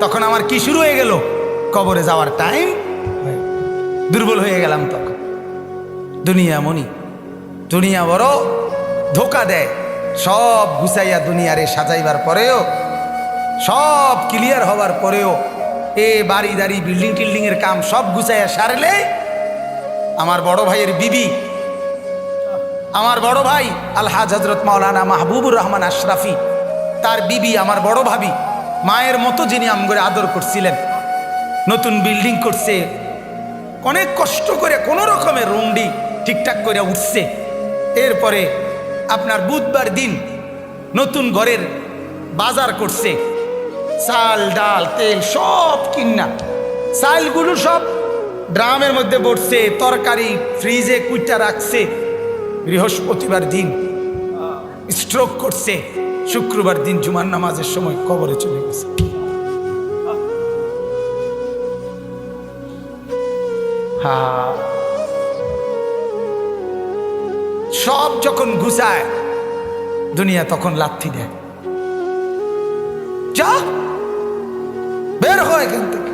তখন আমার কি শুরু হয়ে গেল? কবরে যাওয়ার টাইম দুর্বল হয়ে গেলাম তখন। দুনিয়া মনি দুনিয়া বড় ধোকা দেয়। সব গুছাইয়া দুনিয়ারে সাজাইবার পরেও সব ক্লিয়ার হওয়ার পরেও এ বাড়ি দাড়ি বিল্ডিং টিল্ডিং এর কাম সব গুছাইয়া সারলে আমার বড় ভাইয়ের বিবি আমার বড় ভাই আলহাজ হজরত মাওলানা মাহবুবুর রহমান আশরাফি তার বিবি আমার বড় ভাবি মায়ের মতো যিনি আমগরে আদর করছিলেন, নতুন বিল্ডিং করছে, অনেক কষ্ট করে কোনো রকমের রুমডি ঠিকঠাক করে উঠছে। এরপরে আপনার বুধবার দিন নতুন ঘরের বাজার করছে। চাল, ডাল, তেল সব কিনা। চালগুলো সব ড্রামের মধ্যে বসছে তরকারি ফ্রিজে কুইটা রাখছে। বৃহস্পতিবার দিন স্ট্রোক করছে। শুক্রবার দিন জুমার নামাজের সময় কবরে চলে গেছে। সব যখন ঘুষায় দুনিয়া তখন লাথি দেয়। যা, বের হয় এখান থেকে।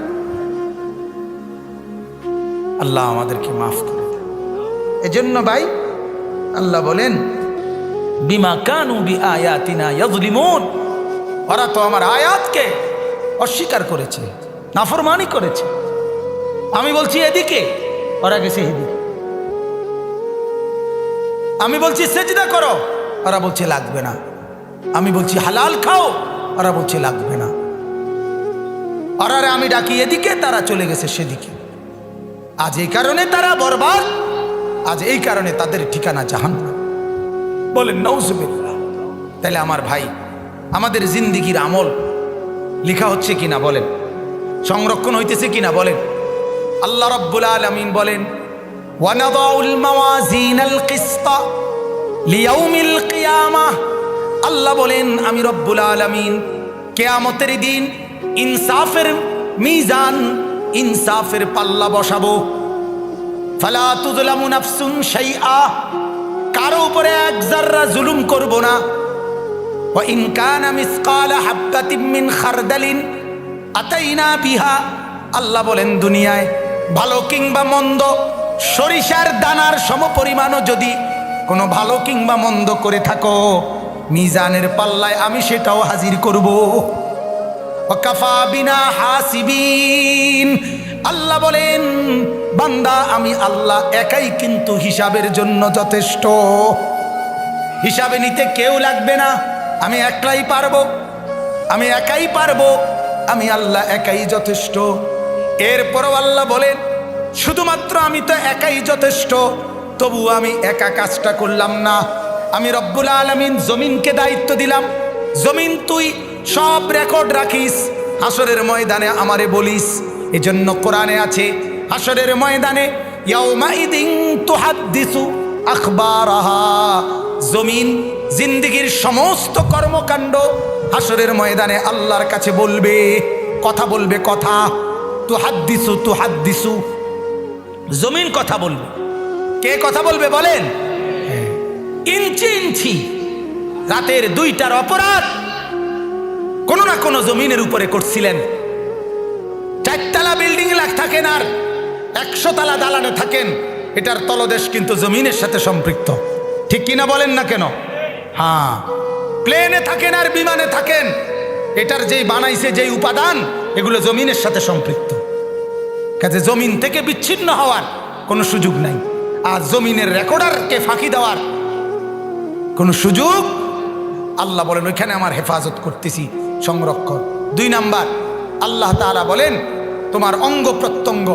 আল্লাহ আমাদেরকে মাফ করে দেন। এজন্য ভাই, আল্লাহ বলেন বিমা কানু বি আয়াতিনা ওরা তো আমার আয়াতকে অস্বীকার করেছে, নাফরমানি করেছে। আমি বলছি এদিকে, ওরা গেছে এদিকে। আমি বলছি সেজদা করো, ওরা বলছে লাগবে না। আমি বলছি হালাল খাও, ওরা বলছে লাগবে না। ওরারে আমি ডাকি এদিকে, তারা চলে গেছে সেদিকে। আজ এই কারণে তারা বরবাদ, আজ এই কারণে তাদের ঠিকানা জাহান বলেন নৌজুবিল্লা তাহলে আমার ভাই, আমাদের জিন্দিগির আমল লেখা হচ্ছে কি না বলেন? সংরক্ষণ হইতেছে কিনা বলেন? আল্লাহ রব্বুল আলমিন বলেন আল্লাহ বলেন, আমি রব্বুল আলমিন কেয়ামতের দিন ইনসাফের মিজান, ইনসাফের পাল্লা বসাবো। ফালা তুজলামু নাফসুন শাইআ। কারও উপরে এক জাররা জুলুম করব না। ইন কানা মিসকালা হাববাতিন মিন খারদালিন আতাইনা বিহা। আল্লাহ বলেন, দুনিয়ায় ভালো কিংবা মন্দ, সরিষার দানার সমপরিমাণও যদি কোনো ভালো কিংবা মন্দ করে থাকো, মিজানের পাল্লায় আমি সেটাও হাজির করব। ওয়াকাফা বিনা হাসিবিন। আল্লাহ বলেন, বান্দা, আমি আল্লাহ একাই কিন্তু হিসাবের জন্য যথেষ্ট। হিসাবে নিতে কেউ লাগবে না, আমি একলাই পারব। আমি একাই পারব, আমি আল্লাহ একাই যথেষ্ট। এরপরও আল্লাহ বলেন, শুধুমাত্র আমি তো একাই যথেষ্ট, তবু আমি একা কাজটা করলাম না। আমি রব্বুল আলমিন জমিনকে দায়িত্ব দিলাম। জমিন তুই সব রেকর্ড রাখিস আসরের ময়দানে আমারে বলিস। এজন্য কোরআনে আছে হাসরের ময়দানে জমিন, জিন্দিগির সমস্ত কর্মকাণ্ড হাসরের ময়দানে আল্লাহর কাছে বলবে, কথা বলবে কথা তু হাদ্দিসু তু হাত দিসু জমিন কথা বলবে। কে কথা বলবে বলেন? ইঞ্চি ইঞ্চি, রাতের দুইটার অপরাধ। কোনো না কোনো জমিনের উপরে করছিলেন। লাখ থাকেন আর একশো তালা দালানে থাকেন, এটার তলদেশ কিন্তু জমিনের সাথে সম্পৃক্ত। ঠিক কিনা বলেন না কেন? হ্যাঁ প্লেনে থাকেন আর বিমানে থাকেন, এটার যেই বানাইছে, যেই উপাদান, এগুলো জমিনের সাথে সম্পৃক্ত। কাজে জমিন থেকে বিচ্ছিন্ন হওয়ার কোনো সুযোগ নাই, আর জমিনের রেকর্ডারকে ফাঁকি দেওয়ার কোনো সুযোগ আল্লাহ বলেন, ওইখানে আমার হেফাজত করতেছি, সংরক্ষণ। দুই নাম্বার, আল্লাহ তাআলা বলেন তোমার অঙ্গ প্রত্যঙ্গ।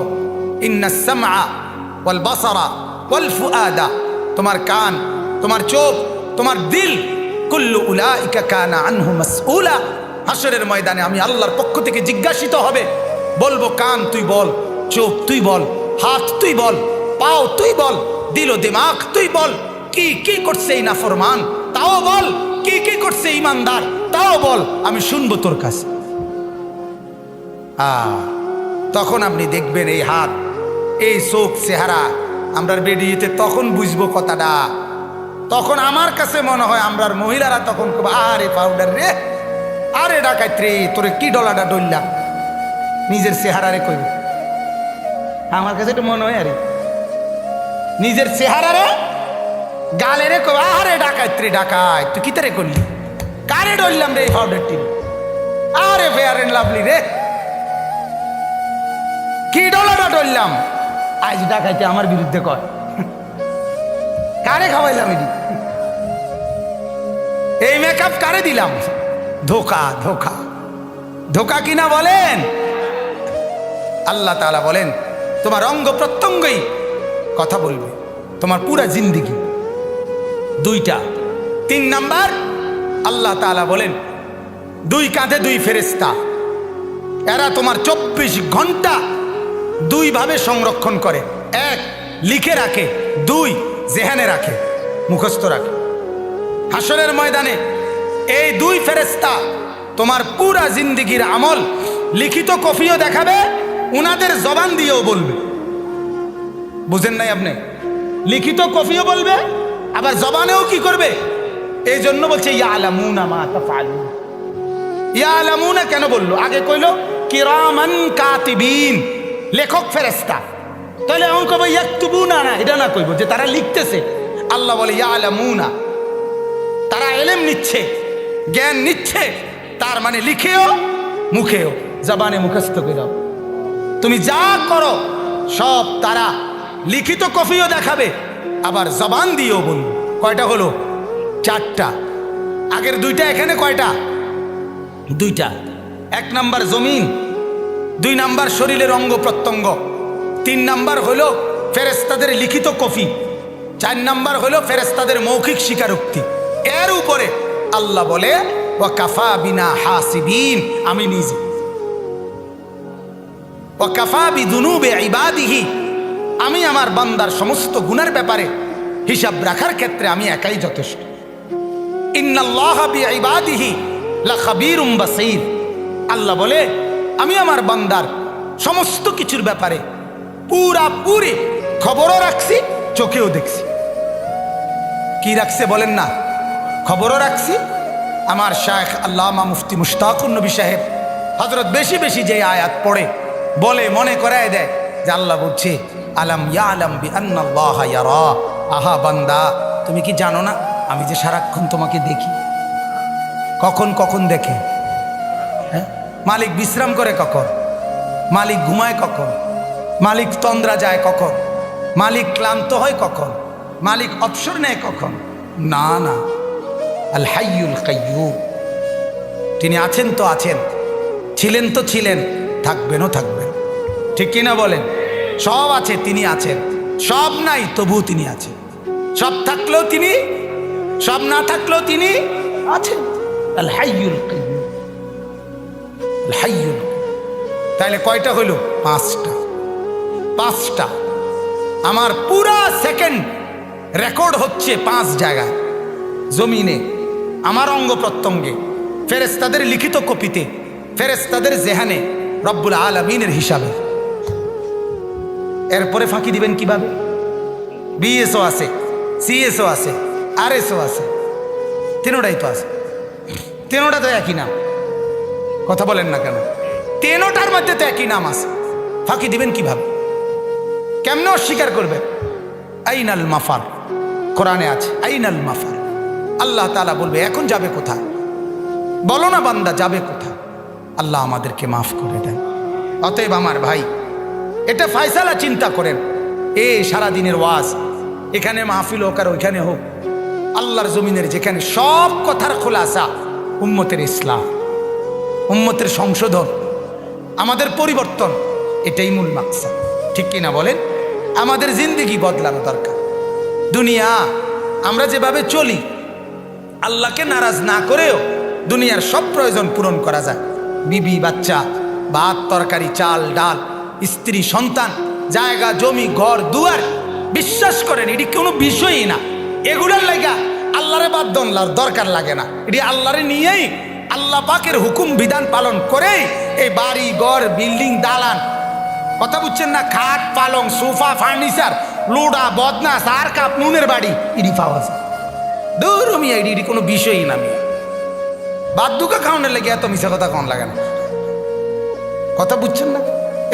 বাসারা তোমার কান, তোমার চোখ, তোমার দিল, কুল্লু উলাইকা কানা আনহু মাসউলা। হাসরের ময়দানে আমি আল্লাহর পক্ষ থেকে জিজ্ঞাসিত হবে, বলব, কান তুই বল, চোখ তুই বল, হাত তুই বল, পাও তুই বল, দিল দিমাগ তুই বল, কি কি করছে এই নাফরমান? তাও বল, কি কি করছে ইমানদার? তাও বল, আমি শুনব তোর কাছে। আ তখন আপনি দেখবেন এই হাত, এই চোখ, চেহারা আমরা বেরিয়েতে তখন বুঝব কথাটা। তখন আমার কাছে মনে হয় আমরার মহিলারা তখন আরে পাউডার রে, আরে ডাকাইত রে তোরে কি ডলাটা ডললা নিজের চেহারা রে কইব। আমার কাছে একটু মনে হয় আরে, নিজের চেহারা রে গালে রে কইব, আরে ডাকাইত রে ডাকাই, তুই কি তারে করলি? কারে ডললাম রে এই পাউডার টিম আরে ফেয়ার এন্ড লাভলি রে কি ডলাটা ডললাম আজ ডাকাইতে আমার বিরুদ্ধে কয়। কারে খাওয়াইলাম এটি? এই মেকআপ কারে দিলাম? ধোকা ধোকা। ধোকা কিনা বলেন? আল্লাহ তাআলা বলেন, তোমার অঙ্গ প্রত্যঙ্গই কথা বলবে। তোমার পুরা জিন্দিগি। দুইটা। তিন নাম্বার, আল্লাহ তাআলা বলেন, দুই কাঁধে দুই ফেরেস্তা এরা তোমার চব্বিশ ঘণ্টা দুইভাবে সংরক্ষণ করে। এক, লিখে রাখে। দুই, জেহানে রাখে। মুখস্থ রাখে। হাসরের ময়দানে এই দুই ফেরেস্তা তোমার পুরা জিন্দিগির আমল লিখিত কফিও দেখাবে, উনাদের জবান দিয়েও বলবে। বুঝেন নাই আপনি? লিখিত কফিও বলবে, আবার জবানেও কি করবে? এই জন্য বলছে কেন বলল? আগে কইলো, কিরামান কাতিবিন। লেখক ফেরেস্তা তাহলে এমন কবে ইয়াকতুবুনা না না এটা না কইব, যে তারা লিখতেছে। আল্লাহ বলে ইয়া আলা আলামুনা তারা এলেম নিচ্ছে, জ্ঞান নিচ্ছে, তার মানে লিখেও, মুখেও, জবানে মুখস্থ করে তুমি যা করো, সব তারা লিখিত কফিও দেখাবে, আবার জবান দিয়েও বলব। কয়টা হলো? চারটা। আগের দুইটা, এখানে কয়টা? দুইটা। এক নাম্বার জমিন দুই নাম্বার শরীরের অঙ্গ প্রত্যঙ্গ। তিন নাম্বার হল ফেরেস্তাদের লিখিত কফি। চার নাম্বার হল ফেরেস্তাদের মৌখিক স্বীকারোক্তি। এর উপরে আল্লাহ বলে ও কাফা বিনা হাসিবিন আমি নিজে। ও কাফা বিদুনুবে ইবাদিহি আমি আমার বান্দার সমস্ত গুণের ব্যাপারে হিসাব রাখার ক্ষেত্রে আমি একাই যথেষ্ট। ইন্নাল্লাহ বিইবাদিহি লাখাবীরুম বাসীর আল্লাহ বলে আমি আমার বান্দার সমস্ত কিছুর ব্যাপারে পুরা পুরি খবরও রাখছি, চোখেও দেখছি। কি রাখছে বলেন না? খবরও রাখছি। আমার শায়েখ আল্লামা মুফতি মুশতাকুর নবী সাহেব হজরত বেশি বেশি যে আয়াত পড়ে, বলে মনে করায় দেয় যে আল্লাহ বলছে, আলাম ইয়া আহা বান্দা, তুমি কি জানো না? আমি যে সারাক্ষণ তোমাকে দেখি। কখন কখন দেখে? মালিক বিশ্রাম করে কখন? মালিক ঘুমায় কখন? মালিক তন্দ্রা যায় কখন? মালিক ক্লান্ত হয় কখন? মালিক অবসর নেয় কখন? না না। আল হাইয়ুল কাইয়ুম। তিনি আছেন তো আছেন। ছিলেন তো ছিলেন। থাকবেনও থাকবেন। ঠিক কিনা বলেন? সব আছে, তিনি আছেন। সব নাই, তবুও তিনি আছেন। সব থাকলেও তিনি, সব না থাকলেও তিনি আছেন। আল হাইয়ুল তাহলে কয়টা হইল? পাঁচটা। পাঁচটা। আমার পুরা সেকেন্ড রেকর্ড হচ্ছে পাঁচ জায়গায়। জমিনে, আমার অঙ্গ প্রত্যঙ্গে ফেরেস্তাদের লিখিত কপিতে ফেরেস্তাদের জেহানে, রব্বুল আলমিনের হিসাবে। এরপরে ফাঁকি দিবেন কীভাবে? বিএসও আছে সিএসও আছে আর আরএসও আছে, তিনোটাই তো আছে। তিনোটা তো একই নাম। কথা বলেন না কেন? তিনোটার মধ্যে তো একই নাম আছে। ফাঁকি দিবেন কীভাবে? কেমনে অস্বীকার করবেন? আইনাল মাফার। কোরআনে আছে, আইনাল মাফার। আল্লাহ তালা বলবে, এখন যাবে কোথায়? বলো না, বান্দা, যাবে কোথায়? আল্লাহ আমাদেরকে মাফ করে দেন। অতএব আমার ভাই, এটা ফায়সালা চিন্তা করেন। এ সারা দিনের ওয়াজ, এখানে মাহফিল হোক আর ওইখানে হোক, আল্লাহর জমিনের যেখানে সব কথার খোলাসা, উম্মতের ইসলাম। উম্মতের সংশোধন, আমাদের পরিবর্তন, এটাই মূল মাকসা ঠিক কিনা বলেন? আমাদের জিন্দিগি বদলানো দরকার। দুনিয়া, আমরা যেভাবে চলি, আল্লাহকে নারাজ না করেও দুনিয়ার সব প্রয়োজন পূরণ করা যায়। বিবি, বাচ্চা, ভাত, তরকারি, চাল, ডাল, স্ত্রী, সন্তান, জায়গা, জমি, ঘর, দুয়ার, বিশ্বাস করেন, এটি কোনো বিষয়ই না। এগুলোর লাগা আল্লাহরে বাদ দনলার দরকার লাগে না। এটি আল্লাহরে নিয়েই আল্লাহ পাকের হুকুম বিধান পালন করেই এই বাড়ি, ঘর, বিল্ডিং, দালান। কথা বুঝছেন না? খাট, পালং, সোফা, ফার্নিচার, লোডা বদনা সার কাপ, নুনের বাড়ি, ইডি পাওয়া যায়। দূর মিয়া এডি এডি কোনো বিষয়ই না মিয়া। বাদ দুকা খাওয়ানোর লেগে এত মিশা কথা কম লাগে না। কথা বুঝছেন না?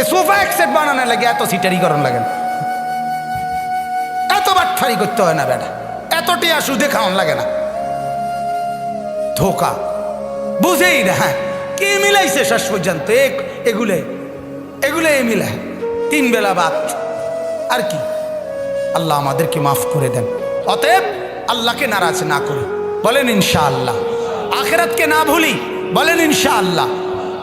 এ সোফা এক সেট বানানোর লাগে এত সিটারি করণ লাগে না। এত বাটফারি করতে হয় না, বেটা। এত টিয়া সুদে খাওয়ান লাগে না। ধোকা। বুঝেই না হ্যাঁ। কে মিলাইছে শেষ পর্যন্ত? এগুলে, এগুলো এ মিলায় তিন বেলা বাদ আর কি? আল্লাহ আমাদেরকে মাফ করে দেন। অতএব আল্লাহকে নারাজ না করি। বলেন ইনশাআল্লাহ। আখেরাতকে না ভুলি, বলেন ইনশাআল্লাহ।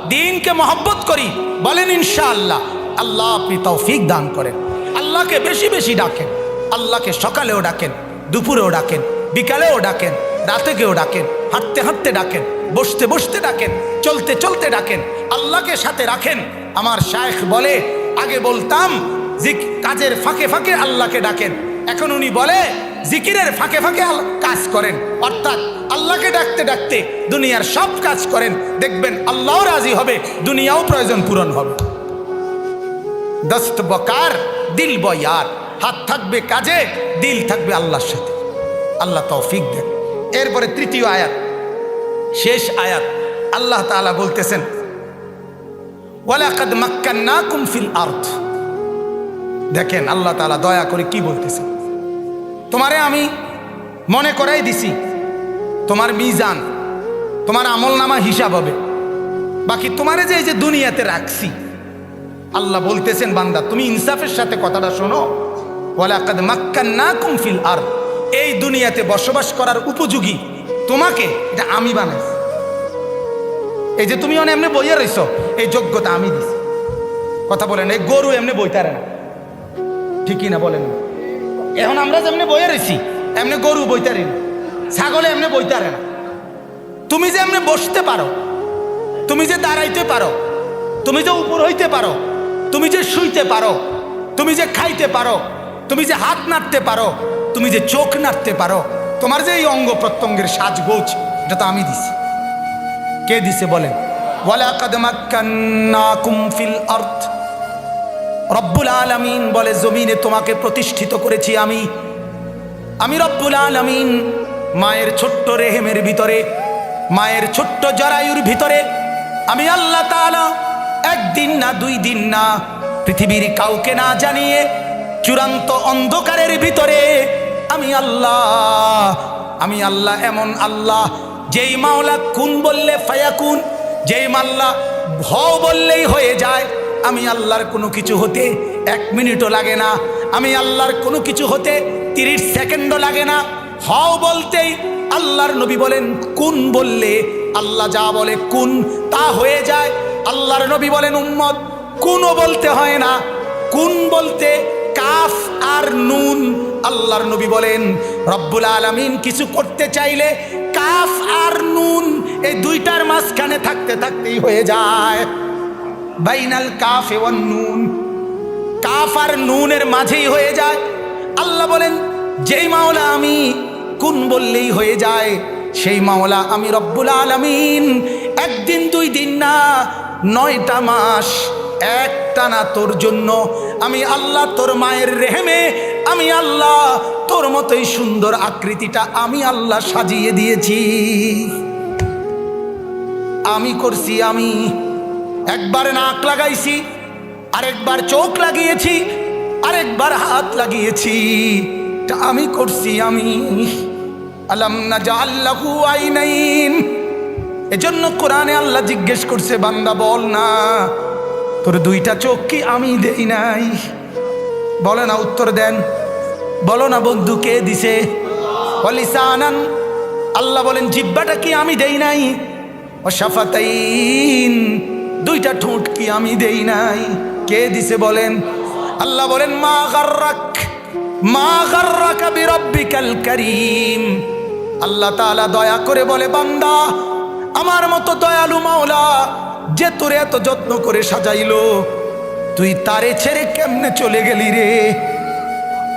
দিনকে মহব্বত করি, বলেন ইনশাআল্লাহ। আল্লাহ আপনি তৌফিক দান করেন। আল্লাহকে বেশি বেশি ডাকেন। আল্লাহকে সকালেও ডাকেন, দুপুরেও ডাকেন, বিকালেও ডাকেন। রাতেকেও ডাকেন, হাঁটতে হাঁটতে ডাকেন, বসতে বসতে ডাকেন, চলতে চলতে ডাকেন, আল্লাহকে সাথে রাখেন। আমার শায়েখ বলে, আগে বলতাম যে কাজের ফাঁকে ফাঁকে আল্লাহকে ডাকেন। এখন উনি বলে, জিকিরের ফাঁকে ফাঁকে কাজ করেন। অর্থাৎ আল্লাহকে ডাকতে ডাকতে দুনিয়ার সব কাজ করেন। দেখবেন আল্লাহও রাজি হবে, দুনিয়াও প্রয়োজন পূরণ হবে। দস্ত বকার, দিল বয়ার। হাত থাকবে কাজে, দিল থাকবে আল্লাহর সাথে। আল্লাহ তৌফিক দেন। এরপরে তৃতীয় আয়াত। শেষ আয়াত। আল্লাহ তাআলা বলতেছেন, ওয়ালাকাদ মাক্কান্নাকুম ফিল আরদ। দেখেন, আল্লাহ তাআলা দয়া করে কি বলতেছেন? তোমারে আমি মনে করাই দিছি, তোমার মিজান, তোমার আমল নামা হিসাব হবে। বাকি তোমারে যে এই যে দুনিয়াতে রাখছি, আল্লাহ বলতেছেন, বান্দা, তুমি ইনসাফের সাথে কথাটা শোনো। ওয়ালাকাদ মাক্কান্নাকুম কুমফিল আরদ। এই দুনিয়াতে বসবাস করার উপযোগী তোমাকে এটা আমি বানাইছি এই যে তুমি অনেক এমনি বইয়া রইছ, এই যোগ্যতা আমি দিছি। কথা বলেন এই গরু এমনি বইতারে না। ঠিকই না বলেন এখন আমরা যেমনি বইয়া রইছি, এমনি গরু বইতারি না। ছাগলে এমনি বইতারে না। তুমি যে এমনি বসতে পারো, তুমি যে দাঁড়াইতে পারো, তুমি যে উপর হইতে পারো, তুমি যে শুইতে পারো, তুমি যে খাইতে পারো তুমি যে হাত নাড়তে পারো, তুমি যে চোখ নাড়তে পারো, তোমার যে এই অঙ্গ প্রত্যঙ্গের সাজগোজ, এটা তো আমি দিছি। কে দিছে বলেন? রব্বুল আলামিন বলে, জমিনে তোমাকে প্রতিষ্ঠিত করেছি আমি। আমি রব্বুল আলামিন মায়ের ছোট্ট রেহেমের ভিতরে, মায়ের ছোট্ট জরায়ুর ভিতরে। আমি আল্লাহ তাআলা একদিন না দুই দিন না পৃথিবীর কাউকে না জানিয়ে চূড়ান্ত অন্ধকারের ভিতরে আমি আল্লাহ আমি আল্লাহ, এমন আল্লাহ, যেই মাওলা কুন বললে ফায়াকুন, যেই মাল্লা ভ বললেই হয়ে যায়, আমি আল্লাহর কোনো কিছু হতে এক মিনিটও লাগে না, আমি আল্লাহর কোনো কিছু হতে তিরিশ সেকেন্ডও লাগে না, হও বলতেই আল্লাহর নবী বলেন কুন বললে আল্লাহ যা বলে কুন তা হয়ে যায়। আল্লাহর নবী বলেন, উম্মত কুনও বলতে হয় না কুন বলতে কাফ আর নুন। আল্লাহর নবী বলেন, রব্বুল আলামিন কিছু করতে চাইলে কাফ আর নুন এই দুইটার মাঝখানে থাকতে থাকতেই হয়ে যায়। বাইনাল কাফ এবং নুন। কাফ আর নুনের মাঝেই হয়ে যায়। আল্লাহ বলেন, যেই মাওলা আমি কোন বললেই হয়ে যায়, সেই মাওলা আমি রব্বুল আলামিন। একদিন দুই দিন না, নয়টা মাস একটা না তোর জন্য আমি আল্লাহ তোর মায়ের রেহেমে, আমি আল্লাহ তোর মতোই সুন্দর আকৃতিটা আমি আল্লাহ সাজিয়ে দিয়েছি। আমি করছি, আমি একবার নাক লাগাইছি, আরেকবার চোখ লাগিয়েছি, আরেকবার হাত লাগিয়েছি। আমি করছি, আমি আলাম না জাল্লাহু আইনাইন। এজন্য কোরআনে আল্লাহ জিজ্ঞেস করছে, বান্দা বল না। তোর দুইটা চোখ কি আমি দেই নাই? বলে না উত্তর দেন। বলো না বন্ধু কে দিছে? বলিসানান আল্লাহ বলেন জিব্বাটা কি আমি দেই নাই? ও সাফাতাইন দুইটা ঠোঁট কি আমি দেই নাই? কে দিছে বলেন? আল্লাহ বলেন, মা গার্রাক। মা গার্রাকা বিরব্বিকাল করিম। আল্লাহ তাআলা দয়া করে বলে, বান্দা, আমার মতো দয়ালু মাওলা যে তোরে এত যত্ন করে সাজাইলো, তুই তারে ছেড়ে কেমনে চলে গেলি রে?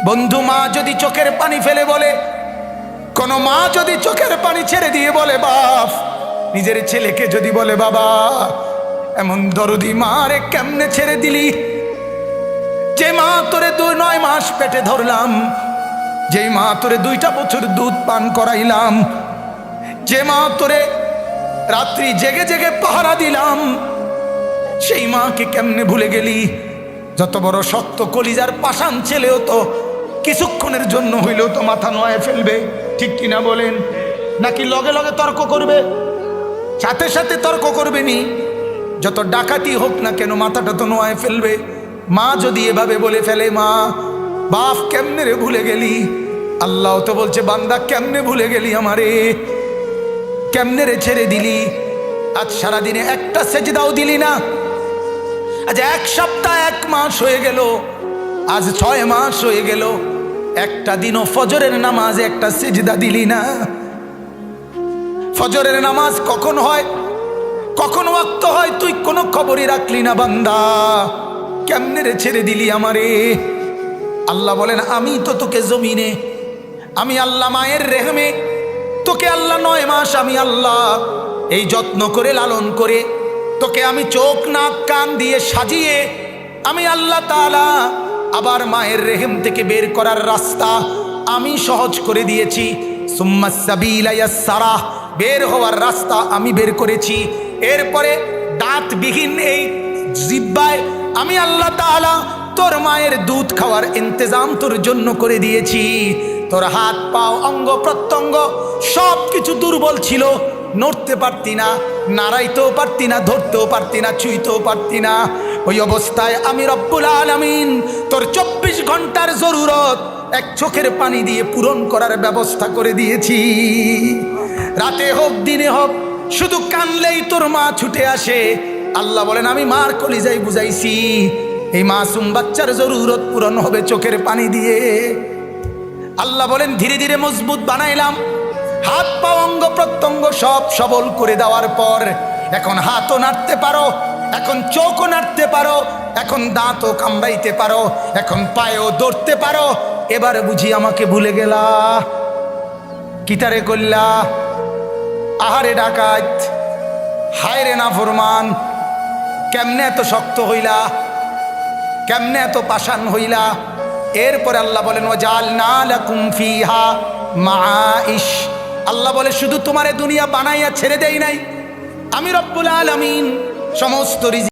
বন্ধু মা যদি চোখের পানি ফেলে বলে, কোন মা যদি চোখের পানি ছেড়ে দিয়ে বলে, বাপ, নিজের ছেলেকে যদি বলে, বাবা, এমন দরদি মারে কেমনে ছেড়ে দিলি? যে মা তোরে দুই নয় মাস পেটে ধরলাম, যে মা তোরে দুইটা বছর দুধ পান করাইলাম, যে মা তোরে রাত্রি জেগে জেগে পাহারা দিলাম। সেই মাকে কেমনে ভুলে গেলি? যত বড় শক্ত কলিজার পাষাণ ছেলেও তো কিছুক্ষণের জন্য হইলেও তো মাথা নয় ফেলবে। ঠিক কিনা বলেন? নাকি লগে লগে তর্ক করবে? সাথে সাথে তর্ক করবে নি? যত ডাকাতি হোক না কেন মাথাটা তো নোয়ায় ফেলবে। মা যদি এভাবে বলে ফেলে, মা, বাপ কেমনে রে ভুলে গেলি? আল্লাহ তো বলছে, বান্দা কেমনে ভুলে গেলি আমারে? কেমনে রে ছেড়ে দিলি? আজ সারাদিনে একটা সেজদাও দিলি না। আজ এক সপ্তাহ, এক মাস হয়ে গেল। আজ ছয় মাস হয়ে গেল। একটা দিনও ফজরের নামাজ একটা সেজদা দিলি না। ফজরের নামাজ কখন হয়? কখন ওয়াক্ত হয়? তুই কোনো খবরই রাখলি না, বান্দা। কেমনে রে ছেড়ে দিলি আমারে? আল্লাহ বলেন, আমি তো তোকে জমিনে, আমি আল্লাহ মায়ের রেহমে তোকে আল্লাহ নয় মাস আমি আল্লাহ। এই যত্ন করে, লালন করে তোকে আমি চোখ, নাক, কান দিয়ে সাজিয়ে আমি আল্লাহ তাআলা আবার মায়ের রেহেম থেকে বের করার রাস্তা আমি সহজ করে দিয়েছি। ইয়াসসারা বের হওয়ার রাস্তা আমি বের করেছি। এরপরে দাঁতবিহীন এই জিব্বায় আমি আল্লাহ তাআলা তোর মায়ের দুধ খাওয়ার ইন্তজাম তোর জন্য করে দিয়েছি। তোর হাত, পাও, অঙ্গ, প্রত্যঙ্গ সব কিছু দুর্বল ছিল। নড়তে পারতি না, নাড়াইতেও পারতি না, ধরতেও পারতি না, ছুঁইতেও পারতি না। ওই অবস্থায় আমি রব্বুল আলামিন, তোর চব্বিশ ঘণ্টার জরুরত এক চোখের পানি দিয়ে পূরণ করার ব্যবস্থা করে দিয়েছি। রাতে হোক, দিনে হোক, শুধু কানলেই তোর মা ছুটে আসে। আল্লাহ বলেন, আমি মার কলিজাই বুঝাইছি, এই মাসুম বাচ্চার জরুরত পূরণ হবে চোখের পানি দিয়ে। আল্লাহ বলেন, ধীরে ধীরে মজবুত বানাইলাম। হাত পা অঙ্গ প্রত্যঙ্গ সব সবল করে দেওয়ার পর, এখন হাতও নাড়তে পারো, এখন চোখও নাড়তে পারো, এখন দাঁতও কামড়াইতে পারো, এখন পায়েও দৌড়তে পারো। এবার বুঝি আমাকে ভুলে গেলা। কিতারে করলা আহারে ডাকাত হায় রে না ফরমান কেমনে এত শক্ত হইলা, কেমনে এত পাষাণ হইলা? এরপরে আল্লাহ বলেন ও জাল না ফিহা মাইশ আল্লাহ বলে, শুধু তোমারে দুনিয়া বানাইয়া ছেড়ে দেই নাই। আমি রব্বুল আলমিন সমস্ত